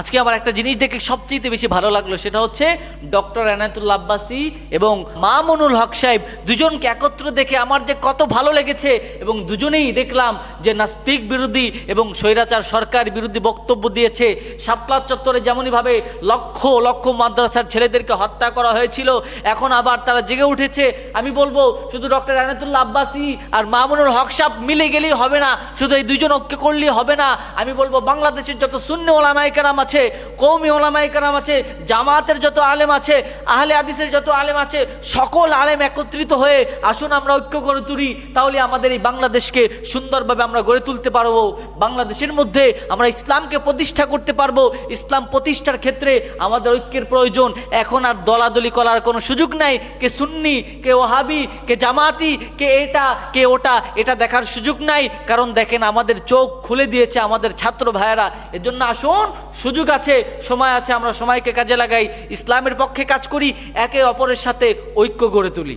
আজকে আমার একটা জিনিস দেখে সবচেয়ে বেশি ভালো লাগল, সেটা হচ্ছে ডক্টর এনায়তুল্লা আব্বাসি এবং মামুনুল হক সাহেব দুজনকে একত্র দেখে আমার যে কত ভালো লেগেছে এবং দুজনেই দেখলাম যে নাস্তিক বিরোধী এবং স্বৈরাচার সরকার বিরোধী বক্তব্য দিয়েছে। শাপলা চত্বরে যেমনইভাবে লক্ষ লক্ষ মাদ্রাসার ছেলেদেরকে হত্যা করা হয়েছিল, এখন আবার তারা জেগে উঠেছে। আমি বলব, শুধু ডক্টর এনায়তুল্লাহ আব্বাসি আর মামুনুল হক সাহেব মিলে গেলেই হবে না, শুধু এই দুজন ঐক্য করলেই হবে না। আমি বলব, বাংলাদেশের যত শূন্য ওলামাই কারাম আছে, কৌমি ওলামাই আছে, জামাতের যত আলেম আছে, আহলে আদিসের যত আলেম আছে, সকল আলেম একত্রিত হয়ে আসুন আমরা ঐক্য গড়ে তুলি, তাহলে আমাদের এই বাংলাদেশকে সুন্দরভাবে আমরা গড়ে তুলতে পারব। বাংলাদেশের মধ্যে আমরা ইসলামকে প্রতিষ্ঠা করতে পারব। ইসলাম প্রতিষ্ঠার ক্ষেত্রে আমাদের ঐক্যের প্রয়োজন। এখন আর দলাদলি করার কোনো সুযোগ নাই। কে সুন্নি, কে ওহাবি কে জামাতি, কে এটা, কে ওটা, এটা দেখার সুযোগ নাই। কারণ দেখেন আমাদের চোখ খুলে দিয়েছে আমাদের ছাত্র ভাইয়েরা। এর জন্য আসুন সুযোগ আছে, সময় আছে, আমরা সময়কে কাজে লাগাই, ইসলামের পক্ষে কাজ করি, একে অপরের সাথে ঐক্য গড়ে তুলি।